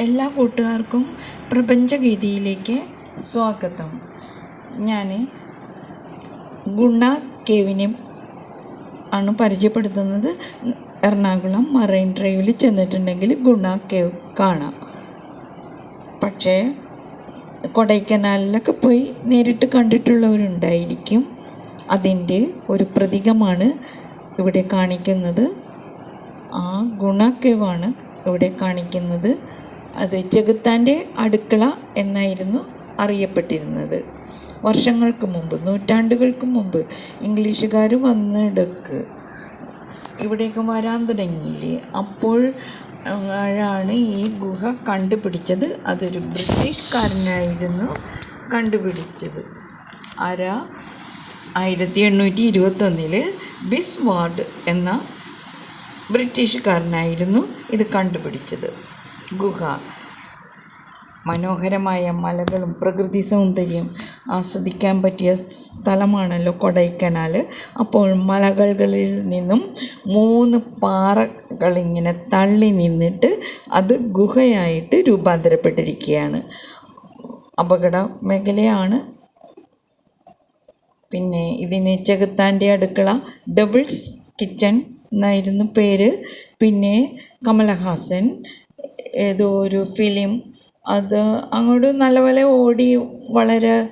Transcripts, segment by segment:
എല്ലാ കൂട്ടുകാർക്കും പ്രപഞ്ചഗീതിയിലേക്ക് സ്വാഗതം. ഞാൻ ഗുണ കേവിനെ ആണ് പരിചയപ്പെടുത്തുന്നത്. എറണാകുളം മറൈൻ ഡ്രൈവിൽ ചെന്നിട്ടുണ്ടെങ്കിൽ ഗുണ കേവ് കാണാം. പക്ഷേ കൊടൈക്കനാലിലൊക്കെ പോയി നേരിട്ട് കണ്ടിട്ടുള്ളവരുണ്ടായിരിക്കും. അതിന്റെ ഒരു പ്രതീകമാണ് ഇവിടെ കാണിക്കുന്നത്. ആ ഗുണക്കേവാണ് കേവാണ് ഇവിടെ കാണിക്കുന്നത്. അത് ചെകുത്താന്റെ അടുക്കള എന്നായിരുന്നു അറിയപ്പെട്ടിരുന്നത്. വർഷങ്ങൾക്ക് മുമ്പ് നൂറ്റാണ്ടുകൾക്ക് മുമ്പ് ഇംഗ്ലീഷുകാർ വന്നിടക്ക് ഇവിടേക്ക് വരാൻ തുടങ്ങിയില്ലേ? അപ്പോൾ ആണ് ഈ ഗുഹ കണ്ടുപിടിച്ചത്? അതൊരു ബ്രിട്ടീഷുകാരനായിരുന്നു കണ്ടുപിടിച്ചത്. ആരാ? ആയിരത്തി എണ്ണൂറ്റി ഇരുപത്തൊന്നിൽ ബിസ് വാർഡ് എന്ന ബ്രിട്ടീഷുകാരനായിരുന്നു ഇത് കണ്ടുപിടിച്ചത്. ഗുഹ മനോഹരമായ മലകളും പ്രകൃതി സൗന്ദര്യം ആസ്വദിക്കാൻ പറ്റിയ സ്ഥലമാണല്ലോ കൊടൈക്കനാൽ. അപ്പോൾ മലകളിൽ നിന്നും മൂന്ന് പാറകളിങ്ങനെ തള്ളി നിന്നിട്ട് അത് ഗുഹയായിട്ട് രൂപാന്തരപ്പെട്ടിരിക്കുകയാണ്. അപകട മേഖലയാണ്. പിന്നെ ഇതിന് ചെകുത്താന്റെ അടുക്കള ഡബിൾസ് കിച്ചൺ എന്നായിരുന്നു പേര്. പിന്നെ കമലഹാസൻ ഏതോ ഒരു ഫിലിം അത് അങ്ങോട്ട് നല്ലപോലെ ഓടി വളരെ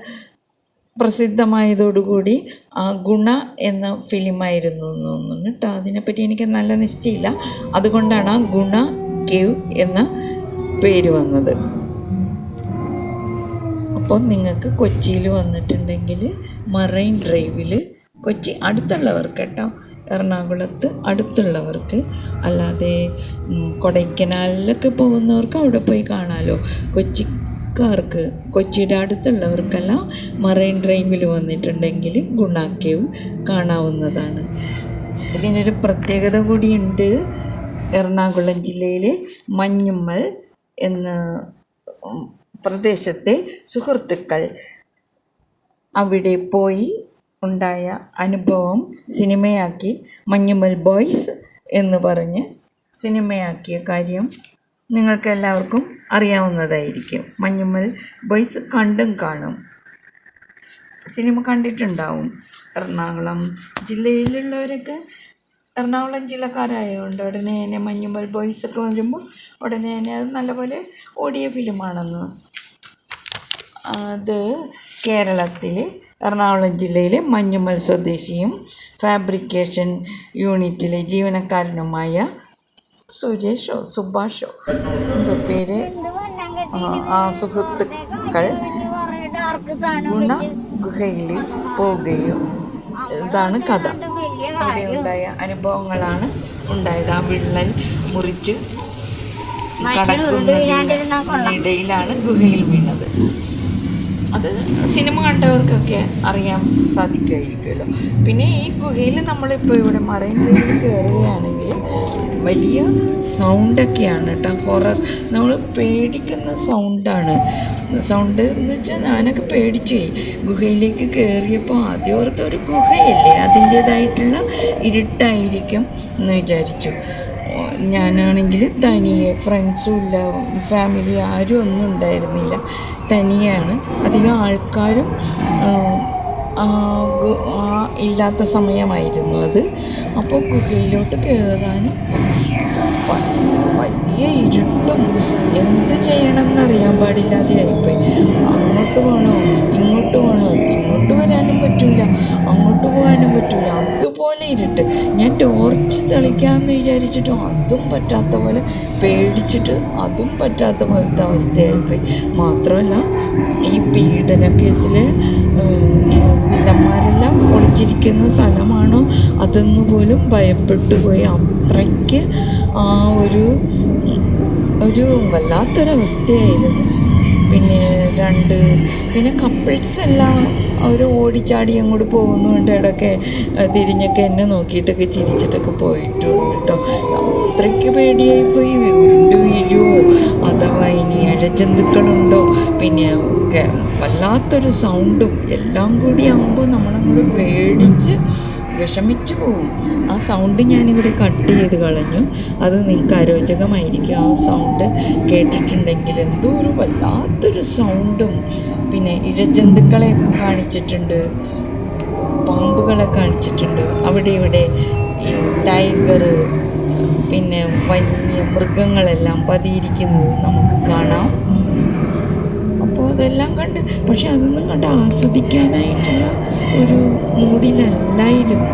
പ്രസിദ്ധമായതോടുകൂടി ആ ഗുണ എന്ന ഫിലിമായിരുന്നു എന്ന് കേട്ടോ. അതിനെപ്പറ്റി എനിക്ക് നല്ല നിശ്ചയമില്ല അതുകൊണ്ടാണ് ആ ഗുണ കേവ് എന്ന പേര് വന്നത്. അപ്പോൾ നിങ്ങൾക്ക് കൊച്ചിയിൽ വന്നിട്ടുണ്ടെങ്കിൽ മറൈൻ ഡ്രൈവിൽ കൊച്ചി അടുത്തുള്ളവർക്ക് കേട്ടോ എറണാകുളത്ത് അടുത്തുള്ളവർക്ക്. അല്ലാതെ കൊടൈക്കനാലിലൊക്കെ പോകുന്നവർക്ക് അവിടെ പോയി കാണാമല്ലോ കൊച്ചിക്കാർക്ക് കൊച്ചിയുടെ അടുത്തുള്ളവർക്കെല്ലാം മറൈൻ ഡ്രൈവിൽ വന്നിട്ടുണ്ടെങ്കിൽ ഗുണാക്കേവ് കാണാവുന്നതാണ്. ഇതിനൊരു പ്രത്യേകത കൂടിയുണ്ട്. എറണാകുളം ജില്ലയിലെ മഞ്ഞുമ്മൽ എന്ന പ്രദേശത്തെ സുഹൃത്തുക്കൾ അവിടെ പോയി ഉണ്ടായ അനുഭവം സിനിമയാക്കി മഞ്ഞുമൽ ബോയ്സ് എന്ന് പറഞ്ഞ് സിനിമയാക്കിയ കാര്യം നിങ്ങൾക്കെല്ലാവർക്കും അറിയാവുന്നതായിരിക്കും. മഞ്ഞുമൽ ബോയ്സ് കണ്ടും കാണും. സിനിമ കണ്ടിട്ടുണ്ടാവും. എറണാകുളം ജില്ലയിലുള്ളവരൊക്കെ എറണാകുളം ജില്ലക്കാരായതുകൊണ്ട് ഉടനെ തന്നെ മഞ്ഞുമൽ ബോയ്സ് ഒക്കെ വരുമ്പോൾ ഉടനെ തന്നെ അത് നല്ലപോലെ ഓടിയ ഫിലിമാണെന്ന്. അത് കേരളത്തിൽ എറണാകുളം ജില്ലയിലെ മഞ്ഞുമൽ സ്വദേശിയും ഫാബ്രിക്കേഷൻ യൂണിറ്റിലെ ജീവനക്കാരനുമായ സുരേഷോ സുഭാഷോ എന്തോ പേര്? ആ സുഹൃത്തുക്കൾ ഗുണ ഗുഹയിൽ പോവുകയും ഇതാണ് കഥ. അവിടെ ഉണ്ടായ അനുഭവങ്ങളാണ് ഉണ്ടായത്. ആ വിള്ളൽ മുറിച്ച് കടക്കുന്നതിനിടയിലാണ് ഗുഹയിൽ വീണത്. അത് സിനിമ കണ്ടവർക്കൊക്കെ അറിയാൻ സാധിക്കുമായിരിക്കുമല്ലോ. പിന്നെ ഈ ഗുഹയിൽ നമ്മളിപ്പോൾ ഇവിടെ മറൈൻ ഡ്രൈവിൽ കയറുകയാണെങ്കിൽ വലിയ സൗണ്ടൊക്കെയാണ് കേട്ടോ. ഹൊറർ നമ്മൾ പേടിക്കുന്ന സൗണ്ടാണ്. സൗണ്ട് എന്ന് വെച്ചാൽ ഞാനൊക്കെ പേടിച്ചു. പോയി ഗുഹയിലേക്ക് കയറിയപ്പോൾ ആദ്യം ഓർത്ത ഒരു ഗുഹയല്ലേ? അതിന്റേതായിട്ടുള്ള ഇരുട്ടായിരിക്കും എന്ന് വിചാരിച്ചു. ഞാനാണെങ്കിൽ തനിയെ ഫ്രണ്ട്സും ഇല്ല ഫാമിലി ആരും ഒന്നും ഉണ്ടായിരുന്നില്ല. തനിയാണ്. അധികം ആൾക്കാരും ഇല്ലാത്ത സമയമായിരുന്നു അത്. അപ്പോൾ ഗുഹയിലോട്ട് കയറാൻ വലിയ ഇരുട്ടും. എന്ത് ചെയ്യണമെന്നറിയാൻ പാടില്ലാതെ ആയിപ്പോയി. അങ്ങോട്ട് പോകണോ ഇങ്ങോട്ട് പോകണോ ഇങ്ങോട്ട് വരാനും പറ്റില്ല അങ്ങോട്ട് പോകാനും പറ്റില്ല അതുപോലെ ഇരുട്ട്. ടോർച്ച് തെളിക്കാമെന്ന് വിചാരിച്ചിട്ടും അതും പറ്റാത്ത പോലെ പേടിച്ചിട്ട് അതും പറ്റാത്ത പോലത്തെ അവസ്ഥയായിപ്പോയി. മാത്രമല്ല ഈ പീഡന കേസിൽ വില്ലന്മാരെല്ലാം ഒളിച്ചിരിക്കുന്ന സ്ഥലമാണോ അതെന്ന് പോലും ഭയപ്പെട്ടു പോയി. അത്രയ്ക്ക് ആ ഒരു ഒരു വല്ലാത്തൊരവസ്ഥയായിരുന്നു. പിന്നെ രണ്ട് പിന്നെ കപ്പിൾസ് എല്ലാം അവർ ഓടിച്ചാടി അങ്ങോട്ട് പോകുന്നുണ്ട് ഇടയ്ക്ക് തിരിഞ്ഞൊക്കെ എന്നെ നോക്കിയിട്ടൊക്കെ ചിരിച്ചിട്ടൊക്കെ പോയിട്ടുണ്ട് കേട്ടോ. അത്രയ്ക്ക് പേടിയായി പോയി ഉരുണ്ട് വീഴുമോ അഥവാ ഇനി ഇഴജന്തുക്കളുണ്ടോ പിന്നെ ഒക്കെ വല്ലാത്തൊരു സൗണ്ടും എല്ലാം കൂടി ആകുമ്പോൾ നമ്മളങ്ങോട്ട് പേടിച്ച് വിഷമിച്ചു പോവും ആ സൗണ്ട് ഞാനിവിടെ കട്ട് ചെയ്ത് കളഞ്ഞു. അത് നിങ്ങൾക്ക് അരോചകമായിരിക്കും. ആ സൗണ്ട് കേട്ടിട്ടുണ്ടെങ്കിൽ എന്തോ ഒരു വല്ലാത്തൊരു സൗണ്ടും പിന്നെ ഇഴജന്തുക്കളെയൊക്കെ കാണിച്ചിട്ടുണ്ട്. പാമ്പുകളെ കാണിച്ചിട്ടുണ്ട്. അവിടെ ഇവിടെ ഈ ടൈഗർ പിന്നെ വന്യ മൃഗങ്ങളെല്ലാം പതിയിരിക്കുന്നത് നമുക്ക് കാണാം. കണ്ട്. പക്ഷെ അതൊന്നും കണ്ട് ആസ്വദിക്കാനായിട്ടുള്ള ഒരു മൂഡിലല്ലായിരുന്നു.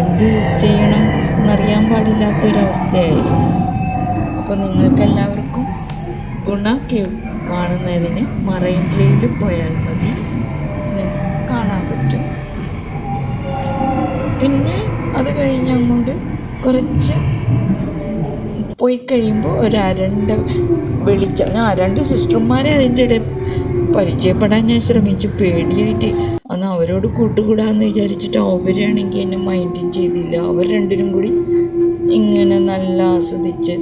എന്ത് ചെയ്യണം എന്നറിയാൻ പാടില്ലാത്തൊരവസ്ഥയായിരുന്നു. അപ്പോൾ നിങ്ങൾക്കെല്ലാവർക്കും ഗുണ കേവ് കാണുന്നതിന് മറൈൻ ഡ്രൈവിൽ പോയാൽ മതി. കാണാൻ പറ്റും. പിന്നെ അത് കഴിഞ്ഞ് അങ്ങോട്ട് കുറച്ച് പോയി കഴിയുമ്പോൾ ഒരു അരണ്ട വെളിച്ചം ആ രണ്ട് സിസ്റ്റർമാരെ അതിന്റെ ഇടയിൽ പരിചയപ്പെടാൻ ഞാൻ ശ്രമിച്ചു. പേടിയായിട്ട് അന്ന് അവരോട് കൂട്ടുകൂടാന്ന് വിചാരിച്ചിട്ട് അവരാണെങ്കിൽ എന്നെ മൈൻഡ് ചെയ്തില്ല. അവർ രണ്ടിനും കൂടി ഇങ്ങനെ നല്ല ആസ്വദിച്ച്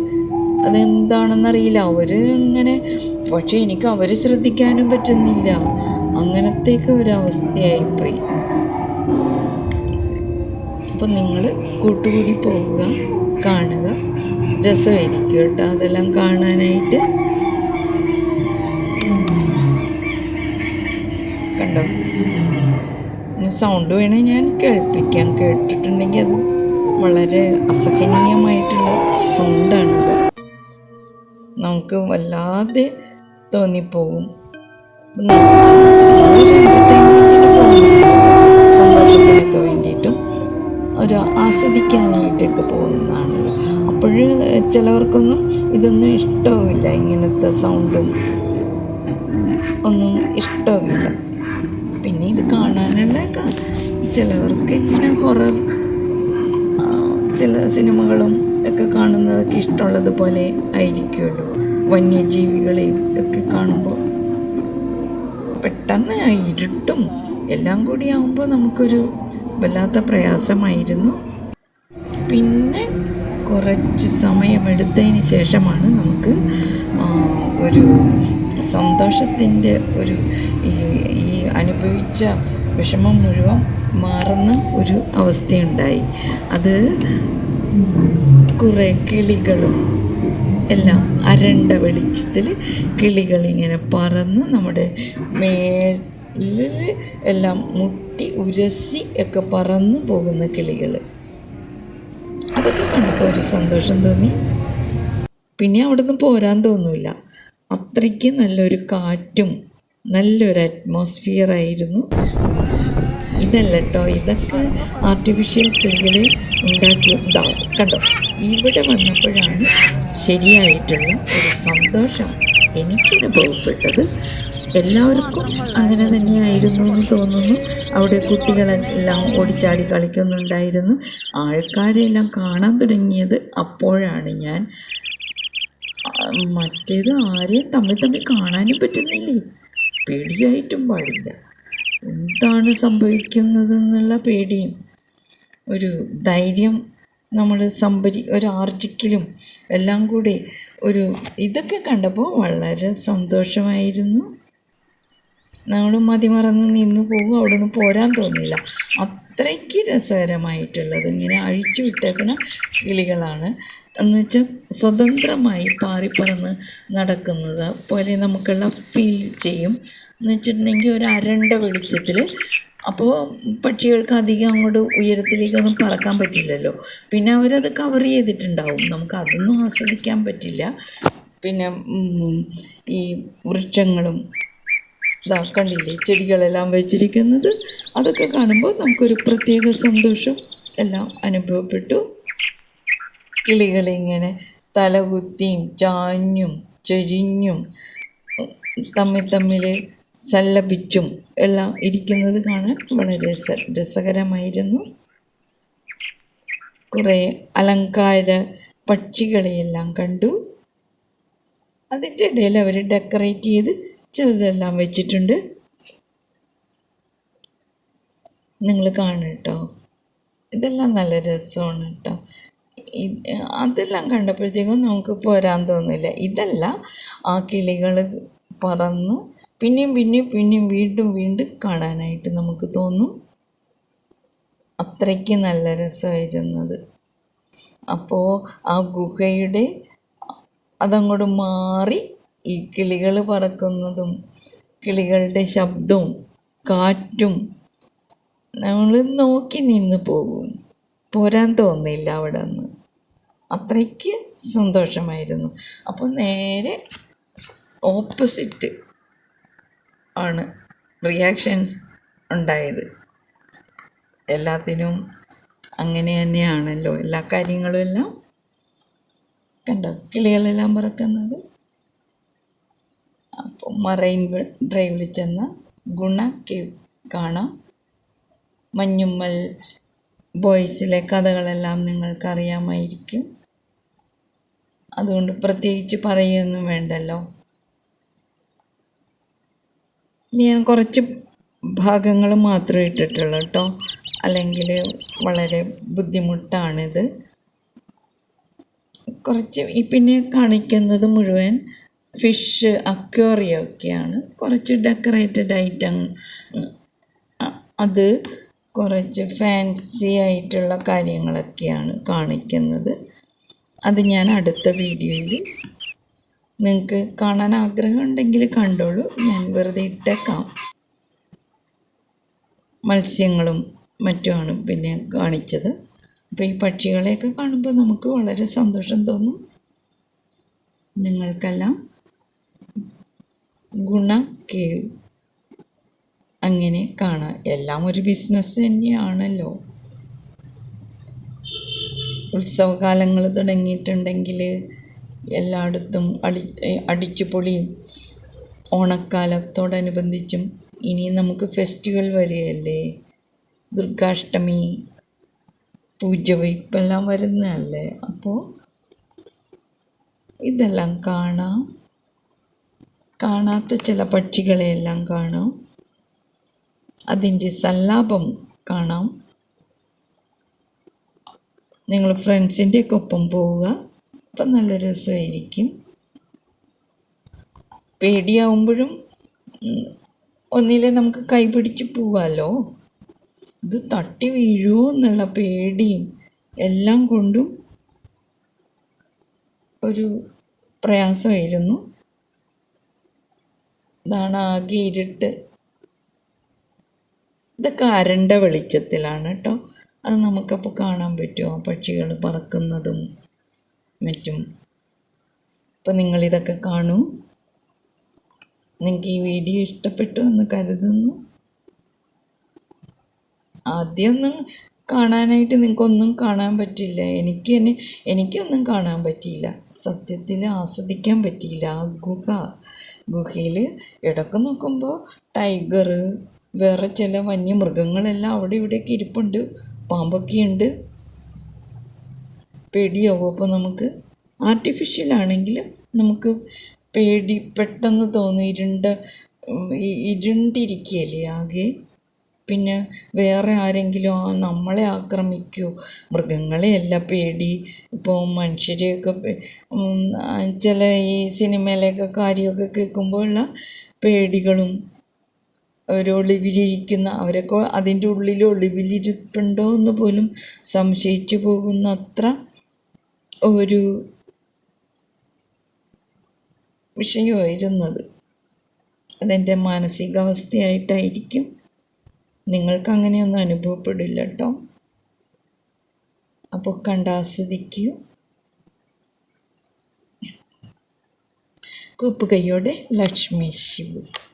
അതെന്താണെന്നറിയില്ല. അവർ ഇങ്ങനെ പക്ഷേ എനിക്ക് അവരെ ശ്രദ്ധിക്കാനും പറ്റുന്നില്ല. അങ്ങനത്തേക്ക് ഒരവസ്ഥയായിപ്പോയി അപ്പം നിങ്ങൾ കൂട്ടുകൂടി പോവുക കാണുക. രസമായിരിക്കും കേട്ടോ അതെല്ലാം കാണാനായിട്ട്. സൗണ്ട് വേണേൽ ഞാൻ കേൾപ്പിക്കാം. കേട്ടിട്ടുണ്ടെങ്കിൽ അത് വളരെ അസഹനീയമായിട്ടുള്ള സൗണ്ടാണത് നമുക്ക് വല്ലാതെ തോന്നിപ്പോകും. സന്തോഷത്തിനൊക്കെ വേണ്ടിയിട്ടും ഒരു ആസ്വദിക്കാനായിട്ടൊക്കെ പോകുന്നതാണല്ലോ. അപ്പോൾ ചിലവർക്കൊന്നും ഇതൊന്നും ഇഷ്ടവുമില്ല. ഇങ്ങനത്തെ സൗണ്ടും ഒന്നും ഇഷ്ടമില്ല കാണാനുള്ള ക- ചിലവർക്ക് ഇങ്ങനെ ഹൊറർ ചില സിനിമകളും ഒക്കെ കാണുന്നതൊക്കെ ഇഷ്ടമുള്ളത് പോലെ ആയിരിക്കുമല്ലോ. വന്യജീവികളെയും ഒക്കെ കാണുമ്പോൾ. പെട്ടെന്ന് ഇരുട്ടും എല്ലാം കൂടി ആകുമ്പോൾ നമുക്കൊരു വല്ലാത്ത പ്രയാസമായിരുന്നു. പിന്നെ കുറച്ച് സമയമെടുത്തതിന് ശേഷമാണ് നമുക്ക് ഒരു സന്തോഷത്തിന്റെ ഒരു ഈ അനുഭവിച്ച വിഷമം മുഴുവൻ മാറുന്ന ഒരു അവസ്ഥയുണ്ടായി. അത് കുറേ കിളികളും എല്ലാം അരണ്ട വെളിച്ചത്തിൽ കിളികളിങ്ങനെ പറന്ന് നമ്മുടെ മേൽ എല്ലാം മുട്ടി ഉരസി ഒക്കെ പറന്ന് പോകുന്ന കിളികൾ അതൊക്കെ കണ്ടപ്പോൾ ഒരു സന്തോഷം തോന്നി. പിന്നെ അവിടുന്ന് പോരാൻ തോന്നില്ല അത്രയ്ക്ക് നല്ലൊരു കാറ്റും നല്ലൊരു അറ്റ്മോസ്ഫിയർ ആയിരുന്നു. ഇതല്ല കേട്ടോ ഇതൊക്കെ ആർട്ടിഫിഷ്യൽ ട്രീകൾ ഉണ്ടാക്കി. കണ്ടോ? ഇവിടെ വന്നപ്പോഴാണ് ശരിയായിട്ടുള്ള ഒരു സന്തോഷം എനിക്ക് അനുഭവപ്പെട്ടത് എല്ലാവർക്കും അങ്ങനെ തന്നെയായിരുന്നു എന്ന് തോന്നുന്നു. അവിടെ കുട്ടികളെല്ലാം ഓടിച്ചാടി കളിക്കുന്നുണ്ടായിരുന്നു. ആൾക്കാരെല്ലാം കാണാൻ തുടങ്ങിയത് അപ്പോഴാണ് ഞാൻ. മറ്റേത് ആരെയും തമ്മിൽ തമ്മിൽ കാണാനും പറ്റുന്നില്ലേ. പേടിയായിട്ടും പാടില്ല. എന്താണ് സംഭവിക്കുന്നതെന്നുള്ള പേടിയും ഒരു ധൈര്യം നമ്മൾ സംഭരി ഒരു ആർജിക്കലും എല്ലാം കൂടി ഒരു ഇതൊക്കെ കണ്ടപ്പോൾ വളരെ സന്തോഷമായിരുന്നു. നമ്മൾ മതിമറന്ന് നിന്ന് പോകും അവിടെ നിന്ന് പോരാൻ തോന്നില്ല. അത്രയ്ക്ക് രസകരമായിട്ടുള്ളത്. ഇങ്ങനെ അഴിച്ചു വിട്ടേക്കുന്ന കിളികളാണ് എന്ന് വെച്ചാൽ സ്വതന്ത്രമായി പാറിപ്പറന്ന് നടക്കുന്നത് പോലെ നമുക്കുള്ള ഫീൽ ചെയ്യും. എന്ന് വെച്ചിട്ടുണ്ടെങ്കിൽ ഒരു അരണ്ട വെളിച്ചത്തിൽ അപ്പോൾ പക്ഷികൾക്ക് അധികം അങ്ങോട്ട് ഉയരത്തിലേക്കൊന്നും പറക്കാൻ പറ്റില്ലല്ലോ. പിന്നെ അവരത് കവർ ചെയ്തിട്ടുണ്ടാവും. നമുക്ക് അതൊന്നും ആസ്വദിക്കാൻ പറ്റില്ല. പിന്നെ ഈ വൃക്ഷങ്ങളും ഇതാ കണ്ടില്ലേ? ചെടികളെല്ലാം വെച്ചിരിക്കുന്നത്. അതൊക്കെ കാണുമ്പോൾ നമുക്കൊരു പ്രത്യേക സന്തോഷം എല്ലാം അനുഭവപ്പെട്ടു. കിളികളിങ്ങനെ തലകുത്തിയും ചാഞ്ഞും ചെരിഞ്ഞും തമ്മിൽ തമ്മിൽ സല്ലപിച്ചും എല്ലാം ഇരിക്കുന്നത് കാണാൻ വളരെ രസ രസകരമായിരുന്നു. കുറേ അലങ്കാര പക്ഷികളെയെല്ലാം കണ്ടു. അതിന്റെ ഇടയിൽ അവർ ഡെക്കറേറ്റ് ചെയ്ത് ചിലതെല്ലാം വെച്ചിട്ടുണ്ട്. നിങ്ങൾ കാണും കേട്ടോ. ഇതെല്ലാം നല്ല രസമാണ് കേട്ടോ. അതെല്ലാം കണ്ടപ്പോഴത്തേക്കും നമുക്ക് പോരാൻ തോന്നില്ല. ഇതല്ല ആ കിളികൾ പറന്ന് പിന്നെയും പിന്നെയും പിന്നെയും വീണ്ടും വീണ്ടും കാണാനായിട്ട് നമുക്ക് തോന്നും. അത്രയ്ക്ക് നല്ല രസമായിരുന്നത്. അപ്പോൾ ആ ഗുഹയുടെ അതങ്ങോട്ട് മാറി ഈ കിളികൾ പറക്കുന്നതും കിളികളുടെ ശബ്ദവും കാറ്റും നമ്മൾ നോക്കി നിന്ന് പോകും. പോരാൻ തോന്നില്ല അവിടെ നിന്ന് അത്രയ്ക്ക് സന്തോഷമായിരുന്നു. അപ്പോൾ നേരെ ഓപ്പോസിറ്റ് ആണ് റിയാക്ഷൻസ് ഉണ്ടായത്. എല്ലാത്തിനും അങ്ങനെ തന്നെയാണല്ലോ എല്ലാ കാര്യങ്ങളും എല്ലാം കണ്ടോ? കിളികളെല്ലാം പറക്കുന്നത്. അപ്പോൾ മറൈൻ ഡ്രൈവിൽ ചെന്ന ഗുണ കേവ് കാണാം. മഞ്ഞുമ്മൽ ബോയ്സിലെ കഥകളെല്ലാം നിങ്ങൾക്കറിയാമായിരിക്കും. അതുകൊണ്ട് പ്രത്യേകിച്ച് പറയുകയൊന്നും വേണ്ടല്ലോ. ഞാൻ കുറച്ച് ഭാഗങ്ങൾ മാത്രമേ ഇട്ടിട്ടുള്ളൂ കേട്ടോ. അല്ലെങ്കിൽ വളരെ ബുദ്ധിമുട്ടാണിത്. കുറച്ച് ഈ പിന്നെ കാണിക്കുന്നത് മുഴുവൻ ഫിഷ് അക്വേറിയൊക്കെയാണ് കുറച്ച് ഡെക്കറേറ്റഡ് ഐറ്റം. അത് കുറച്ച് ഫാൻസി ആയിട്ടുള്ള കാര്യങ്ങളൊക്കെയാണ് കാണിക്കുന്നത്. അത് ഞാൻ അടുത്ത വീഡിയോയിൽ നിങ്ങൾക്ക് കാണാൻ ആഗ്രഹം ഉണ്ടെങ്കിൽ കണ്ടോളൂ. ഞാൻ വെറുതെ ഇട്ടേക്കാം. മത്സ്യങ്ങളും മറ്റുമാണ് പിന്നെ കാണിച്ചത്. അപ്പോൾ ഈ പക്ഷികളെയൊക്കെ കാണുമ്പോൾ നമുക്ക് വളരെ സന്തോഷം തോന്നും. നിങ്ങൾക്കെല്ലാം ഗുണ കേവ് അങ്ങനെ കാണാം. എല്ലാം ഒരു ബിസിനസ് തന്നെയാണല്ലോ. ഉത്സവകാലങ്ങൾ തുടങ്ങിയിട്ടുണ്ടെങ്കിൽ എല്ലായിടത്തും അടി അടിച്ചുപൊളിയും ഓണക്കാലത്തോടനുബന്ധിച്ചും ഇനി നമുക്ക് ഫെസ്റ്റിവൽ വരികയല്ലേ ദുർഗാഷ്ടമി പൂജ പൂജവയ്പ്പെല്ലാം വരുന്നതല്ലേ? അപ്പോൾ ഇതെല്ലാം കാണാം. കാണാത്ത ചില പക്ഷികളെയെല്ലാം കാണാം. അതിന്റെ സല്ലാപം കാണാം. നിങ്ങൾ ഫ്രണ്ട്സിന്റെയൊക്കെ ഒപ്പം പോവുക. അപ്പം നല്ല രസമായിരിക്കും. പേടിയാവുമ്പോഴും ഒന്നിലെ നമുക്ക് കൈപിടിച്ച് പോവാമല്ലോ ഇത് തട്ടി വീഴുമോ എന്നുള്ള പേടിയും എല്ലാം കൊണ്ടും ഒരു പ്രയാസമായിരുന്നു. ഇതാണ് ആകെ ഇരുട്ട്. ഇതൊക്കെ അരണ്ട വെളിച്ചത്തിലാണ് കേട്ടോ. അത് നമുക്കപ്പോൾ കാണാൻ പറ്റുമോ? പക്ഷികൾ പറക്കുന്നതും മറ്റും. അപ്പം നിങ്ങളിതൊക്കെ കാണൂ. നിങ്ങൾക്ക് ഈ വീഡിയോ ഇഷ്ടപ്പെട്ടു എന്ന് കരുതുന്നു. ആദ്യമൊന്നും കാണാനായിട്ട് നിങ്ങൾക്കൊന്നും കാണാൻ പറ്റില്ല. എനിക്ക് തന്നെ എനിക്കൊന്നും കാണാൻ പറ്റിയില്ല. സത്യത്തിൽ ആസ്വദിക്കാൻ പറ്റിയില്ല. ആ ഗുഹ ഗുഹയിൽ ഇടയ്ക്ക് നോക്കുമ്പോൾ ടൈഗർ വേറെ ചില വന്യമൃഗങ്ങളെല്ലാം അവിടെ ഇവിടെയൊക്കെ ഇരിപ്പുണ്ട്. പാമ്പൊക്കെ ഉണ്ട് പേടിയാവും അപ്പോൾ നമുക്ക്. ആർട്ടിഫിഷ്യൽ ആണെങ്കിൽ നമുക്ക് പേടി പെട്ടെന്ന് തോന്നും ഇരുണ്ട ഇരുണ്ടിരിക്കുകയല്ലേ ആകെ. പിന്നെ വേറെ ആരെങ്കിലും ആ നമ്മളെ ആക്രമിക്കൂ. മൃഗങ്ങളെയല്ല പേടി. ഇപ്പോൾ മനുഷ്യരെയൊക്കെ ചില ഈ സിനിമയിലൊക്കെ കാര്യമൊക്കെ കേൾക്കുമ്പോഴുള്ള പേടികളും അവർ ഒളിവിലിരിക്കുന്ന അവരൊക്കെ അതിന്റെ ഉള്ളിൽ ഒളിവിലിരിപ്പുണ്ടോ എന്ന് പോലും സംശയിച്ചു പോകുന്ന അത്ര ഒരു വിഷയമായിരുന്നത്. അതെന്റെ മാനസികാവസ്ഥയായിട്ടായിരിക്കും. നിങ്ങൾക്ക് അങ്ങനെയൊന്നും അനുഭവപ്പെടില്ല കേട്ടോ. അപ്പോൾ കണ്ടാസ്വദിക്കൂ കൂപ്പുകൈയോടെ ലക്ഷ്മി ശിവ.